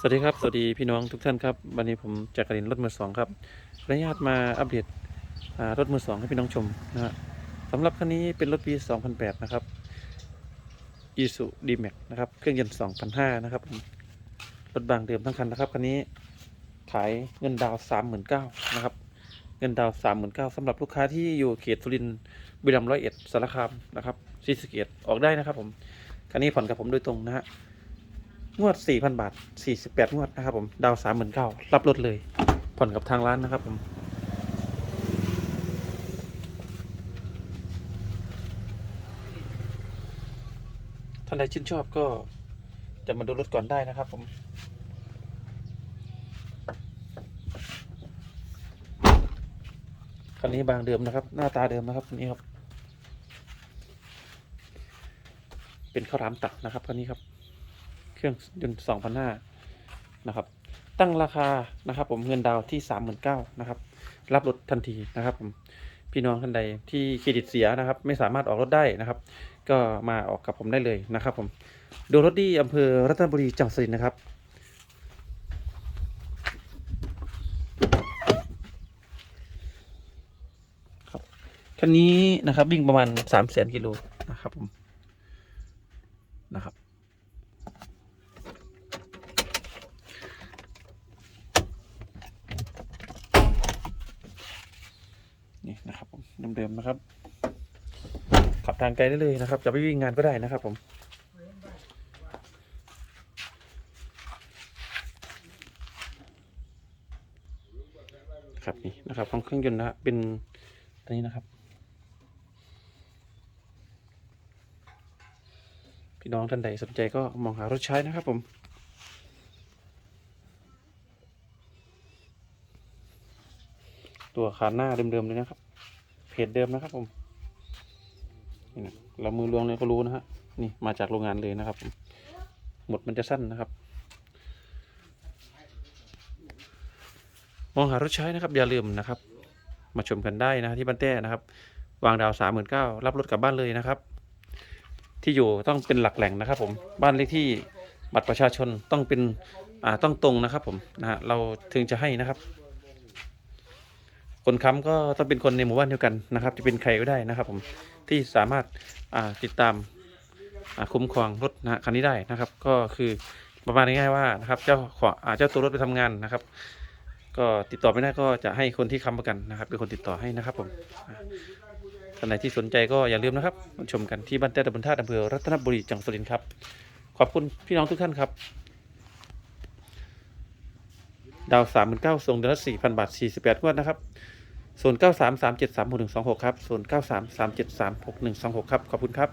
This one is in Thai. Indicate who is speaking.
Speaker 1: สวัสดีครับ สวัสดีพี่น้องทุกท่านครับ วันนี้ผมจากกรินรถมือสองครับขออนุญาตมาอัปเดตรถมือสองให้พี่น้องชมนะฮะสำหรับคันนี้เป็นรถปี 2008 นะครับ i s u d m a x นะครับ เครื่องยนต์2,500นะครับ รถบางเดิมทั้งคันนะครับ คันนี้ขายเงินดาว 39,000นะครับ เงินดาว 39,000สำหรับลูกค้าที่อยู่เขตสุรินทร์บุรีรัมย์ร้อยเอ็ดสารคามนะครับศรีสเกษออกได้นะครับผม คันนี้ผ่อนกับผมโดยตรงนะฮะ งวด 4,000 บาท 48 งวด นะครับผม ดาว39,000รับรถเลย ผ่อนกับทางร้านนะครับผม ท่านใดชื่นชอบก็จะมาดูรถก่อนได้นะครับผมคันนี้บางเดิมนะครับ หน้าตาเดิมนะครับคันนี้ครับ เป็นข้าวรามตัดนะครับคันนี้ครับ เครื่องยนต์สองพันห้านะครับ ตั้งราคานะครับ ผมเงินดาวที่สามหมื่นเก้านะครับ รับรถทันทีนะครับผมพี่น้องท่านใดที่เครดิตเสียนะครับ ไม่สามารถออกรถได้นะครับ ก็มาออกกับผมได้เลยนะครับ ผมดูรถที่อำเภอรัตนบุรีจังหวัดสุรินทร์นะครับครับคันนี้นะครับวิ่งประมาณสามแสนกิโลนะครับผมนะครับ นี่นะครับผมเดิมๆนะครับ ขับทางไกลได้เลยนะครับ จะไปวิ่งงานก็ได้นะครับผมครับนี่นะครับของเครื่องยนต์นะเป็นอันนี้นะครับ พี่น้องท่านใดสนใจก็มองหารถใช้นะครับผม ตัวขาหน้าเดิมๆเลยนะครับ เพจเดิมนะครับผมนี่นะเรามือลวงเนี่ยก็รู้นะฮะนี่มาจากโรงงานเลยนะครับหมดมันจะสั้นนะครับ มองหารถใช้นะครับ อย่าลืมนะครับ มาชมกันได้นะที่บ้านแต้นะครับ วางดาวสามหมื่นเก้ารับรถกลับบ้านเลยนะครับ ที่อยู่ต้องเป็นหลักแหล่งนะครับ ผมบ้านเลขที่บัตรประชาชนต้องเป็นอ่าต้องตรงนะครับ ผมนะฮะเราถึงจะให้นะครับ คนค้ำก็ต้องเป็นคนในหมู่บ้านเดียวกันนะครับ จะเป็นใครก็ได้นะครับ ผมที่สามารถติดตามคุ้มครองรถนะคันนี้ได้นะครับ ก็คือประมาณง่ายๆว่านะครับเจ้าขอเจ้าตัวรถไปทำงานนะครับ ก็ติดต่อไม่ได้ก็จะให้คนที่ค้ำประกันนะครับ เป็นคนติดต่อให้นะครับผมท่านไหนที่สนใจก็อย่าลืมนะครับมาชมกันที่บ้านแต้ตำบลท่าอำเภอรัตนบุรีจังหวัดสุรินทร์ครับขอบคุณพี่น้องทุกท่านครับ ดาวสามหมื่นเก้าส่งเดือนละสี่พันบาทสี่สิบแปดงวดนะครับศูนย์เก้าสามสามเจ็ดสามหกหนึ่งสองหกครับศูนย์เก้าสามสามเจ็ดสามหกหนึ่งสองหกครับ ขอบคุณครับ